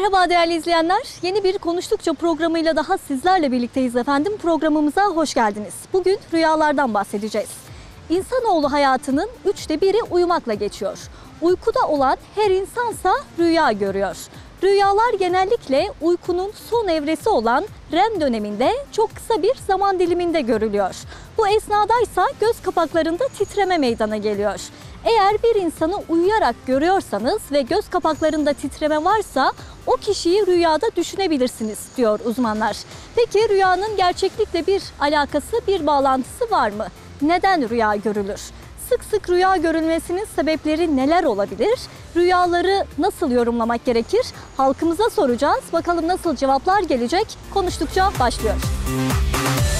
Merhaba değerli izleyenler. Yeni bir Konuştukça programıyla daha sizlerle birlikteyiz efendim. Programımıza hoş geldiniz. Bugün rüyalardan bahsedeceğiz. İnsanoğlu hayatının üçte biri uyumakla geçiyor. Uykuda olan her insansa rüya görüyor. Rüyalar genellikle uykunun son evresi olan REM döneminde çok kısa bir zaman diliminde görülüyor. Bu esnadaysa göz kapaklarında titreme meydana geliyor. Eğer bir insanı uyuyarak görüyorsanız ve göz kapaklarında titreme varsa o kişiyi rüyada düşünebilirsiniz diyor uzmanlar. Peki rüyanın gerçeklikle bir alakası, bir bağlantısı var mı? Neden rüya görülür? Sık sık rüya görülmesinin sebepleri neler olabilir? Rüyaları nasıl yorumlamak gerekir? Halkımıza soracağız. Bakalım nasıl cevaplar gelecek? Konuştukça başlıyor. Merhaba.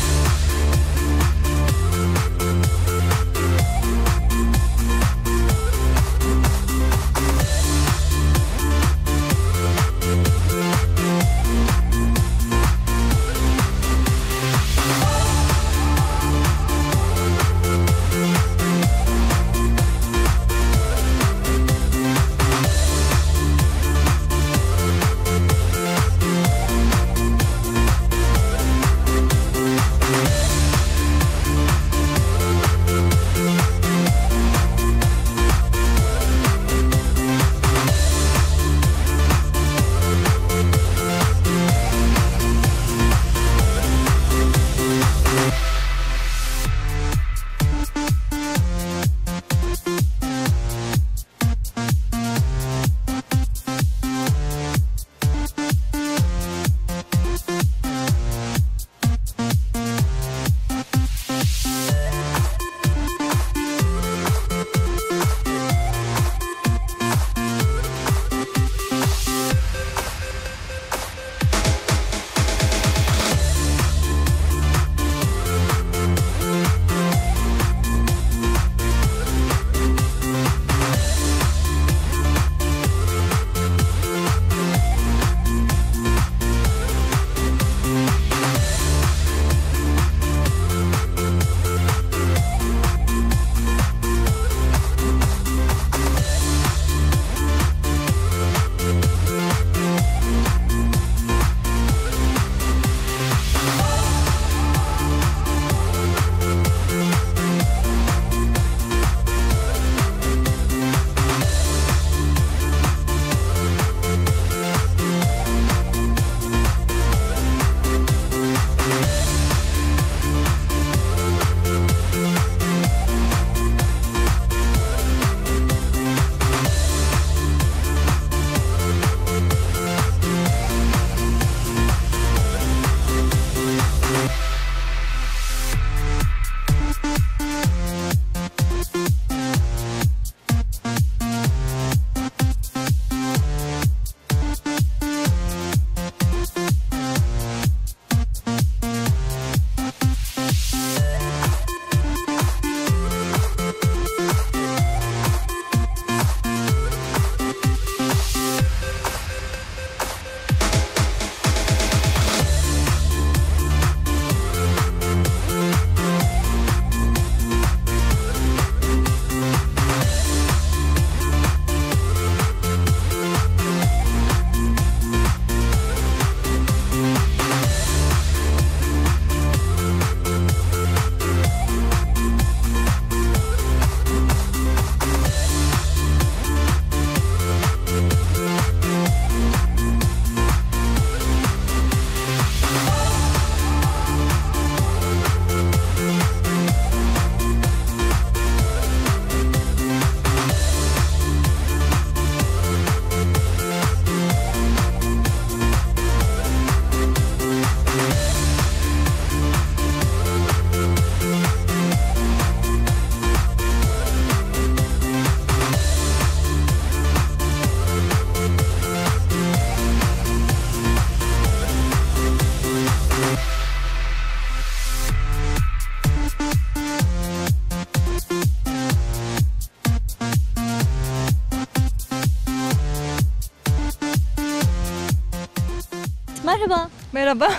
Merhaba.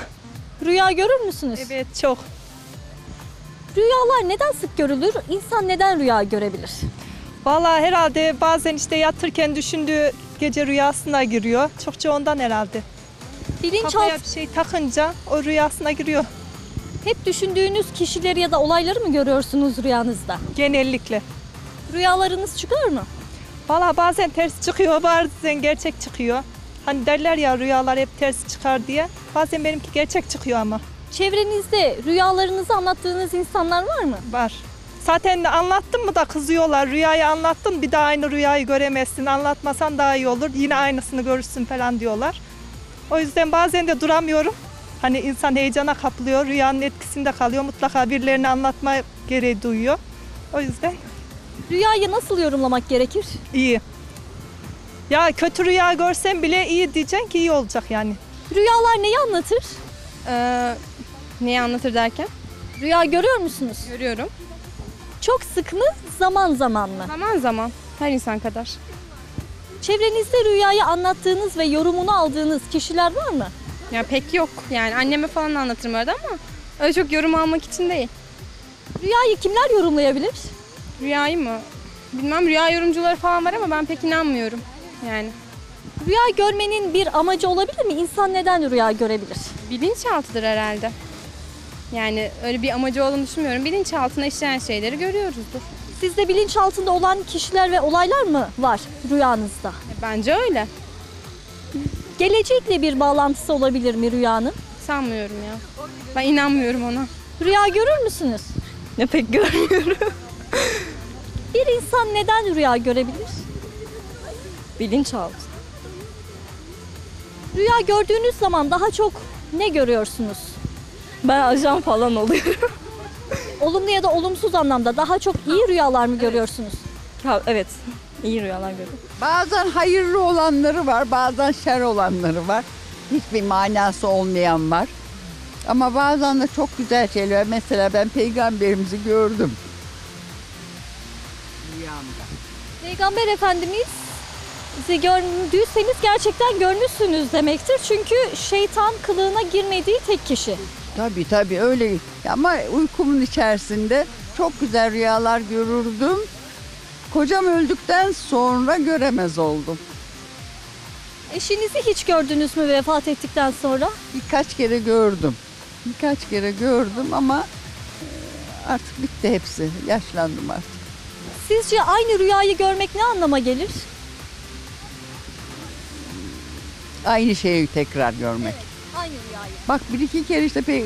Rüya görür müsünüz? Evet çok. Rüyalar neden sık görülür? İnsan neden rüya görebilir? Vallahi herhalde bazen işte yatırken düşündüğü gece rüyasına giriyor. Çokça ondan herhalde. Bilinçaltı Kafaya bir şey takınca o rüyasına giriyor hep düşündüğünüz kişileri ya da olayları mı görüyorsunuz rüyanızda? genellikle. Rüyalarınız çıkar mı? Valla bazen ters çıkıyor, bazen gerçek çıkıyor. Hani derler ya rüyalar hep ters çıkar diye. Bazen benimki gerçek çıkıyor ama Çevrenizde rüyalarınızı anlattığınız insanlar var mı? var. Zaten anlattın mı da kızıyorlar. Rüyayı anlattın bir daha aynı rüyayı göremezsin. Anlatmasan daha iyi olur. Yine aynısını görürsün falan diyorlar. O yüzden bazen de duramıyorum. Hani insan heyecana kapılıyor. Rüyanın etkisinde kalıyor. Mutlaka birilerine anlatma gereği duyuyor. O yüzden Rüyayı nasıl yorumlamak gerekir? iyi. Ya kötü rüya görsen bile iyi diyeceksin ki iyi olacak yani. Rüyalar neyi anlatır? Ee, neyi anlatır derken? Rüya görüyor musunuz? Görüyorum. Çok sık mı, zaman zaman mı? Zaman zaman. Her insan kadar. Çevrenizde rüyayı anlattığınız ve yorumunu aldığınız kişiler var mı? Ya pek yok. Yani anneme falan anlatırım arada ama öyle çok yorum almak için değil. Rüyayı kimler yorumlayabilir? Rüyayı mı? Bilmem rüya yorumcuları falan var ama ben pek inanmıyorum. Yani Rüya görmenin bir amacı olabilir mi? İnsan neden rüya görebilir? bilinçaltıdır herhalde. Yani öyle bir amacı olduğunu düşünmüyorum. Bilinçaltına işleyen şeyleri görüyoruzdur. Sizde bilinçaltında olan kişiler ve olaylar mı var rüyanızda? E, Bence öyle. Gelecekle bir bağlantısı olabilir mi rüyanın? Sanmıyorum ya. Ben inanmıyorum ona. Rüya görür müsünüz? Ne pek görmüyorum. Bir insan neden rüya görebilir? Bilinçaltı. Rüya gördüğünüz zaman daha çok ne görüyorsunuz? Ben ajan falan oluyorum. Olumlu ya da olumsuz anlamda daha çok iyi rüyalar mı görüyorsunuz? evet. İyi rüyalar görüyorum. Bazen hayırlı olanları var, bazen şer olanları var. Hiçbir manası olmayan var. Ama bazen de çok güzel şeyler. Mesela ben peygamberimizi gördüm. Rüyamda. Peygamber Efendimiz gördüyseniz gerçekten görmüşsünüz demektir. Çünkü şeytan kılığına girmediği tek kişi. Tabii tabii öyle. Ama uykumun içerisinde çok güzel rüyalar görürdüm. Kocam öldükten sonra göremez oldum. Eşinizi hiç gördünüz mü vefat ettikten sonra? Birkaç kere gördüm. Birkaç kere gördüm ama e, artık bitti hepsi. Yaşlandım artık. Sizce aynı rüyayı görmek ne anlama gelir? Aynı şeyi tekrar görmek. Aynı rüyayı. Bak bir iki kere işte pe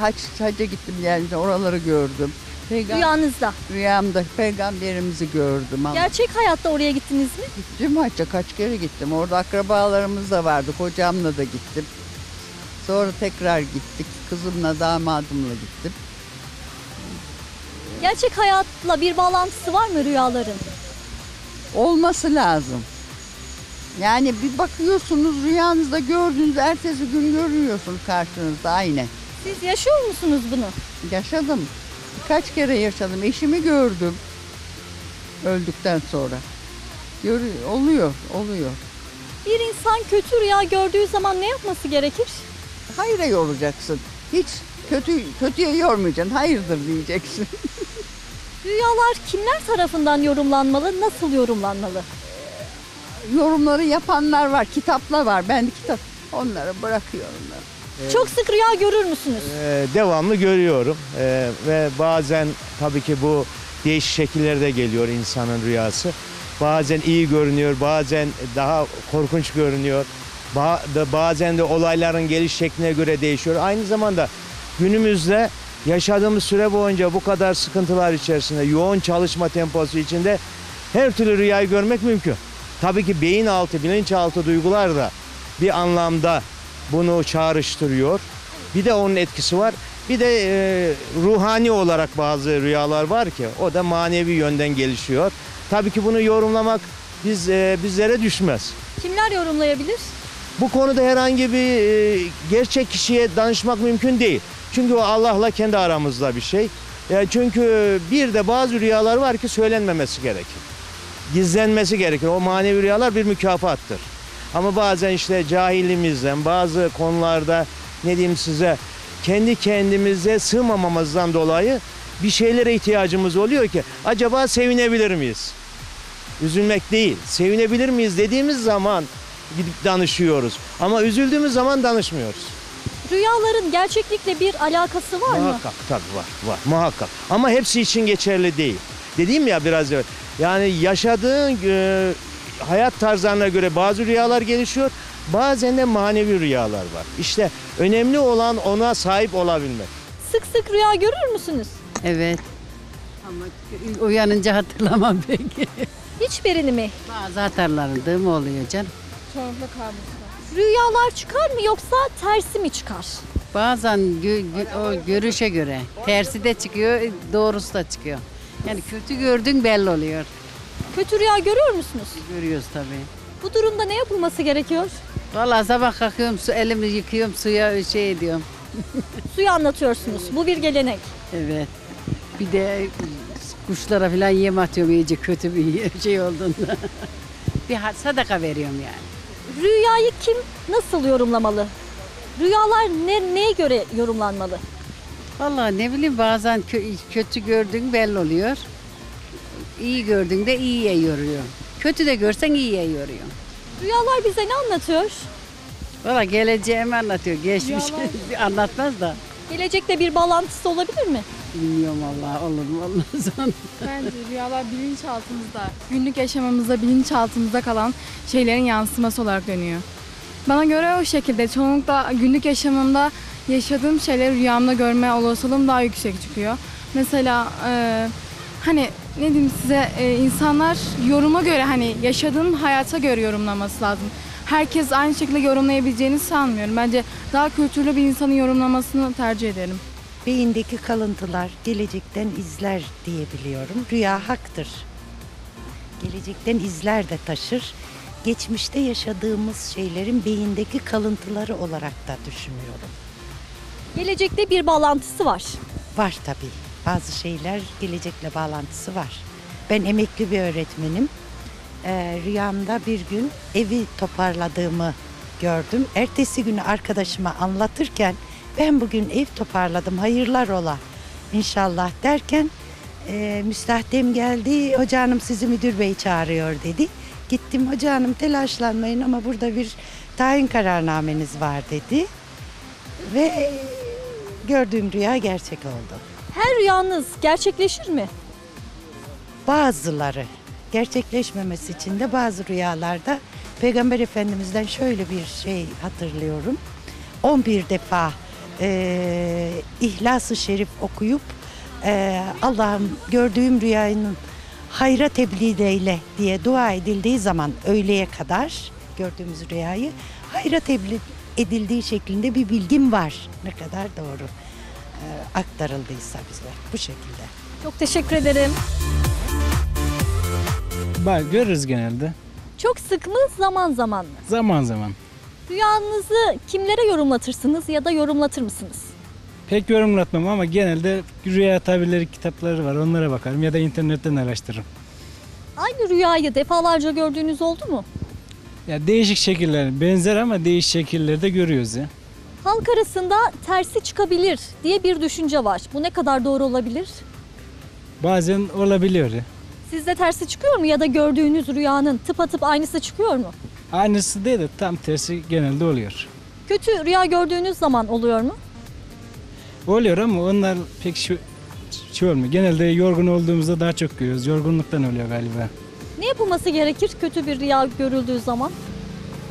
hac, hacca gittim yani oraları gördüm. Peygam Rüyanızda. Rüyamda peygamberimizi gördüm ama Gerçek hayatta oraya gittiniz mi? gittim hacca kaç kere gittim. Orada akrabalarımız da vardı. Kocamla da gittim. Sonra tekrar gittik. Kızımla damadımla gittim. Gerçek hayatla bir bağlantısı var mı rüyaların? Olması lazım. Yani bir bakıyorsunuz rüyanızda gördüğünüz ertesi gün görüyorsunuz karşınızda aynen. Siz yaşıyor musunuz bunu? Yaşadım. Kaç kere yaşadım. Eşimi gördüm. Öldükten sonra. Görüyor, oluyor, oluyor. Bir insan kötü rüya gördüğü zaman ne yapması gerekir? Hayra yoracaksın. Hiç kötü kötüye yormayacaksın. Hayırdır diyeceksin. Rüyalar kimler tarafından yorumlanmalı, nasıl yorumlanmalı? Yorumları yapanlar var, kitaplar var. Ben de kitap onları bırakıyorum. ben. Çok sık rüya görür müsünüz? Ee, devamlı görüyorum Ee, ve bazen tabii ki bu değişik şekillerde geliyor insanın rüyası. Bazen iyi görünüyor, bazen daha korkunç görünüyor. Ba- da- bazen de olayların geliş şekline göre değişiyor. Aynı zamanda günümüzde yaşadığımız süre boyunca bu kadar sıkıntılar içerisinde, yoğun çalışma temposu içinde her türlü rüyayı görmek mümkün. Tabii ki beyin altı, bilinçaltı duygular da bir anlamda bunu çağrıştırıyor. Bir de onun etkisi var. Bir de e, ruhani olarak bazı rüyalar var ki o da manevi yönden gelişiyor. Tabii ki bunu yorumlamak biz e, bizlere düşmez. Kimler yorumlayabilir? Bu konuda herhangi bir e, gerçek kişiye danışmak mümkün değil. Çünkü o Allah'la kendi aramızda bir şey. Ya çünkü bir de bazı rüyalar var ki söylenmemesi gerekir. Gizlenmesi gerekir. O manevi rüyalar bir mükafattır. Ama bazen işte cahilimizden bazı konularda ne diyeyim size kendi kendimize sığmamamızdan dolayı bir şeylere ihtiyacımız oluyor ki acaba sevinebilir miyiz? Üzülmek değil. Sevinebilir miyiz dediğimiz zaman gidip danışıyoruz. Ama üzüldüğümüz zaman danışmıyoruz. Rüyaların gerçeklikle bir alakası var mı? Muhakkak tabii var var muhakkak. Ama hepsi için geçerli değil. Dediğim ya biraz evvel. Yani yaşadığın e, hayat tarzlarına göre bazı rüyalar gelişiyor. Bazen de manevi rüyalar var. İşte önemli olan ona sahip olabilmek. Sık sık rüya görür müsünüz? Evet. Ama uyanınca hatırlamam peki. Hiçbirini mi? Bazı hatırladığım oluyor canım. Rüyalar çıkar mı yoksa tersi mi çıkar? Bazen gö- gö- o görüşe göre tersi de çıkıyor, doğrusu da çıkıyor. Yani kötü gördüğün belli oluyor. Kötü rüya görüyor musunuz? Görüyoruz tabii. Bu durumda ne yapılması gerekiyor? Vallahi sabah kalkıyorum, su elimi yıkıyorum, suya şey ediyorum. Suyu anlatıyorsunuz. Bu bir gelenek. Evet. Bir de kuşlara falan yem atıyorum iyice kötü bir şey olduğunda. bir ha- sadaka veriyorum yani. Rüyayı kim nasıl yorumlamalı? Rüyalar ne, neye göre yorumlanmalı? Vallahi ne bileyim bazen kö- kötü gördüğün belli oluyor. İyi gördüğünde iyiye yoruyor. Kötü de görsen iyiye yoruyor. Rüyalar bize ne anlatıyor? Valla geleceğimi anlatıyor. Geçmiş anlatmaz da. Gelecekte bir bağlantısı olabilir mi? Bilmiyorum vallahi olur mu olmaz? Bence rüyalar bilinçaltımızda, günlük yaşamımızda bilinçaltımızda kalan şeylerin yansıması olarak dönüyor. Bana göre o şekilde çoğunlukla günlük yaşamımda yaşadığım şeyleri rüyamda görme olasılığım daha yüksek çıkıyor. Mesela e, hani ne diyeyim size e, insanlar yoruma göre hani yaşadığın hayata göre yorumlaması lazım. Herkes aynı şekilde yorumlayabileceğini sanmıyorum. Bence daha kültürlü bir insanın yorumlamasını tercih ederim. Beyindeki kalıntılar gelecekten izler diyebiliyorum. Rüya haktır. Gelecekten izler de taşır. Geçmişte yaşadığımız şeylerin beyindeki kalıntıları olarak da düşünüyorum. Gelecekte bir bağlantısı var. Var tabii. Bazı şeyler gelecekle bağlantısı var. Ben emekli bir öğretmenim. Ee, rüyamda bir gün evi toparladığımı gördüm. Ertesi günü arkadaşıma anlatırken ben bugün ev toparladım hayırlar ola inşallah derken e, müstahdem geldi. Hoca hanım sizi müdür bey çağırıyor dedi. Gittim hoca hanım telaşlanmayın ama burada bir tayin kararnameniz var dedi. Ve gördüğüm rüya gerçek oldu. Her rüyanız gerçekleşir mi? Bazıları gerçekleşmemesi için de bazı rüyalarda Peygamber Efendimiz'den şöyle bir şey hatırlıyorum. 11 defa e, İhlas-ı Şerif okuyup e, Allah'ım gördüğüm rüyanın hayra tebliğ eyle diye dua edildiği zaman öğleye kadar gördüğümüz rüyayı hayra tebliğ edildiği şeklinde bir bilgim var. Ne kadar doğru e, aktarıldıysa bize bu şekilde. Çok teşekkür ederim. Bak görürüz genelde. Çok sık mı zaman zaman mı? Zaman zaman. Rüyanızı kimlere yorumlatırsınız ya da yorumlatır mısınız? Pek yorumlatmam ama genelde rüya tabirleri kitapları var. Onlara bakarım ya da internetten araştırırım. Aynı rüyayı defalarca gördüğünüz oldu mu? Ya değişik şekiller benzer ama değişik şekillerde görüyoruz ya. Halk arasında tersi çıkabilir diye bir düşünce var. Bu ne kadar doğru olabilir? Bazen olabiliyor ya. Sizde tersi çıkıyor mu ya da gördüğünüz rüyanın tıpatıp aynısı çıkıyor mu? Aynısı değil de tam tersi genelde oluyor. Kötü rüya gördüğünüz zaman oluyor mu? Oluyor ama onlar pek şu, şey olmuyor. Genelde yorgun olduğumuzda daha çok görüyoruz. Yorgunluktan oluyor galiba. Ne yapılması gerekir kötü bir rüya görüldüğü zaman?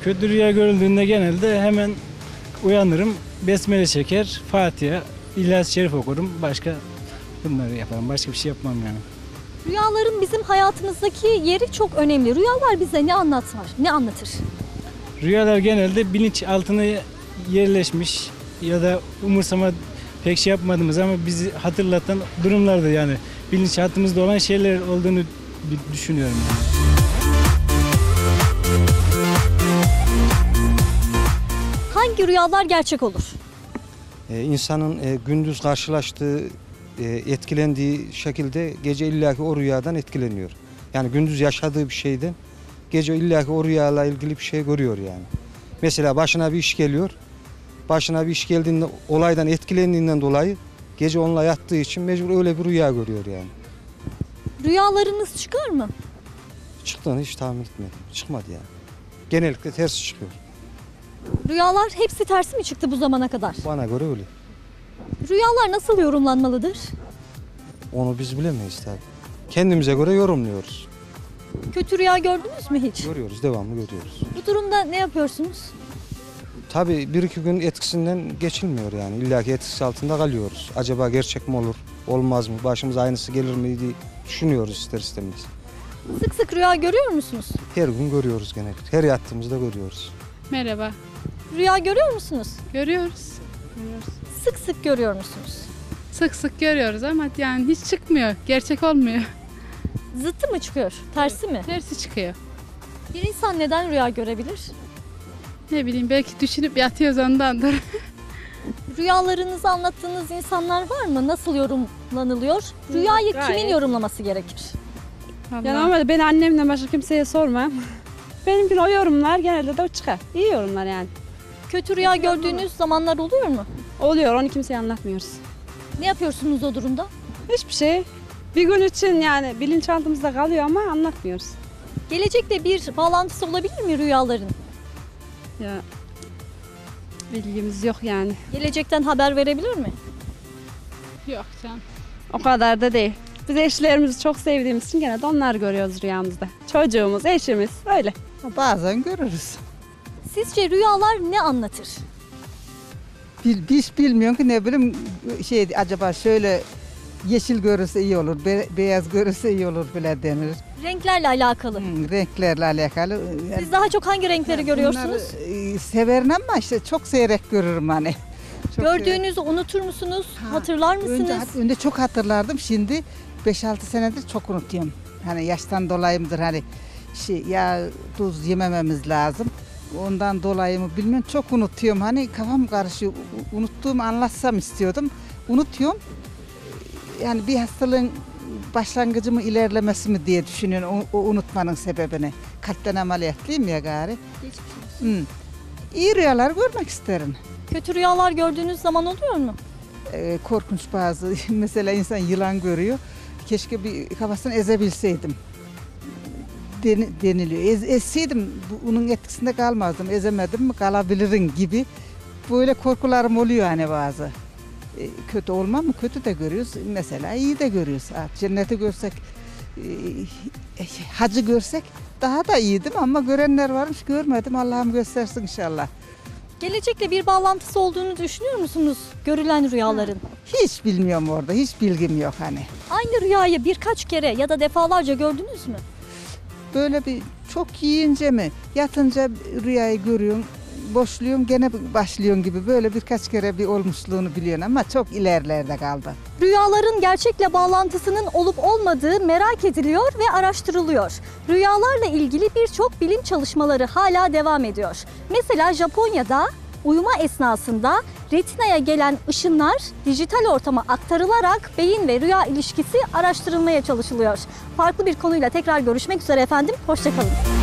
Kötü rüya görüldüğünde genelde hemen uyanırım. Besmele çeker, Fatiha, İhlas-ı Şerif okurum. Başka bunları yaparım. Başka bir şey yapmam yani. Rüyaların bizim hayatımızdaki yeri çok önemli. Rüyalar bize ne anlatır? Ne anlatır? Rüyalar genelde bilinç altına yerleşmiş ya da umursama pek şey yapmadığımız ama bizi hatırlatan durumlarda yani bilinçaltımızda olan şeyler olduğunu düşünüyorum yani. Hangi rüyalar gerçek olur? e, insanın e, gündüz karşılaştığı, e, etkilendiği şekilde gece illaki o rüyadan etkileniyor. Yani gündüz yaşadığı bir şeyden gece illaki o rüyayla ilgili bir şey görüyor yani. Mesela başına bir iş geliyor. Başına bir iş geldiğinde olaydan etkilendiğinden dolayı gece onunla yattığı için mecbur öyle bir rüya görüyor yani. Rüyalarınız çıkar mı? Çıktığını hiç tahmin etmedim. Çıkmadı yani. Genellikle tersi çıkıyor. Rüyalar hepsi tersi mi çıktı bu zamana kadar? Bana göre öyle. Rüyalar nasıl yorumlanmalıdır? Onu biz bilemeyiz tabii. Kendimize göre yorumluyoruz. Kötü rüya gördünüz mü hiç? Görüyoruz, devamlı görüyoruz. Bu durumda ne yapıyorsunuz? Tabii bir iki gün etkisinden geçilmiyor yani. İlla ki etkisi altında kalıyoruz. Acaba gerçek mi olur, olmaz mı, başımıza aynısı gelir mi diye düşünüyoruz ister istemez. Sık sık rüya görüyor musunuz? Her gün görüyoruz genellikle. Her yattığımızda görüyoruz. Merhaba. Rüya görüyor musunuz? Görüyoruz. Görüyoruz. Sık sık görüyor musunuz? Sık sık görüyoruz ama yani hiç çıkmıyor. Gerçek olmuyor. Zıttı mı çıkıyor? Tersi mi? Tersi çıkıyor. Bir insan neden rüya görebilir? Ne bileyim belki düşünüp yatıyoruz ondandır. Rüyalarınızı anlattığınız insanlar var mı? Nasıl yorumlanılıyor? Rüyayı Gayet. kimin yorumlaması gerekir? Yani ama ben annemle başka kimseye sormam. Benimki o yorumlar genelde de o çıkar. İyi yorumlar yani. Kötü rüya gördüğünüz zamanlar oluyor mu? Oluyor onu kimseye anlatmıyoruz. Ne yapıyorsunuz o durumda? Hiçbir şey. Bir gün için yani bilinçaltımızda kalıyor ama anlatmıyoruz. Gelecekte bir bağlantısı olabilir mi rüyaların? Ya bilgimiz yok yani. Gelecekten haber verebilir mi? Yok canım. O kadar da değil. Biz eşlerimizi çok sevdiğimiz için gene de onları görüyoruz rüyamızda. Çocuğumuz, eşimiz öyle. Bazen görürüz. Sizce rüyalar ne anlatır? Bil, hiç bilmiyorum ki ne bileyim şey acaba şöyle yeşil görürse iyi olur, be- beyaz görürse iyi olur bile denir. Renklerle alakalı. Hmm, renklerle alakalı. Siz daha çok hangi renkleri görüyorsunuz? bunları, e, severim ama işte çok seyrek görürüm hani. Çok seyrek. Gördüğünüzü unutur musunuz? Ha, Hatırlar mısınız? Önce, önce çok hatırlardım şimdi 5-6 senedir çok unutuyorum. Hani yaştan dolayımdır hani şey ya tuz yemememiz lazım. Ondan dolayı mı bilmiyorum çok unutuyorum. Hani kafam karışıyor. Unuttuğumu anlatsam istiyordum. Unutuyorum. Yani bir hastalığın başlangıcı mı ilerlemesi mi diye düşünüyorum o, o unutmanın sebebini. Kalpten ameliyatlıyım ya gari. Hmm. İyi rüyalar görmek isterim. Kötü rüyalar gördüğünüz zaman oluyor mu? Ee, korkunç bazı. Mesela insan yılan görüyor. Keşke bir kafasını ezebilseydim. Den- deniliyor. Ez, ezseydim bu- bunun etkisinde kalmazdım. Ezemedim mi kalabilirim gibi. Böyle korkularım oluyor hani bazı. Ee, kötü olmam mı? Kötü de görüyoruz. Mesela iyi de görüyoruz. Ha, cenneti görsek, e, hacı görsek daha da iyiydim ama görenler varmış görmedim. Allah'ım göstersin inşallah. Gelecekle bir bağlantısı olduğunu düşünüyor musunuz görülen rüyaların? Hiç bilmiyorum orada. Hiç bilgim yok hani. Aynı rüyayı birkaç kere ya da defalarca gördünüz mü? böyle bir çok yiyince mi yatınca rüyayı görüyorsun boşluyorsun gene başlıyorsun gibi böyle birkaç kere bir olmuşluğunu biliyorsun ama çok ilerlerde kaldı. Rüyaların gerçekle bağlantısının olup olmadığı merak ediliyor ve araştırılıyor. Rüyalarla ilgili birçok bilim çalışmaları hala devam ediyor. Mesela Japonya'da uyuma esnasında retinaya gelen ışınlar dijital ortama aktarılarak beyin ve rüya ilişkisi araştırılmaya çalışılıyor. Farklı bir konuyla tekrar görüşmek üzere efendim. Hoşçakalın.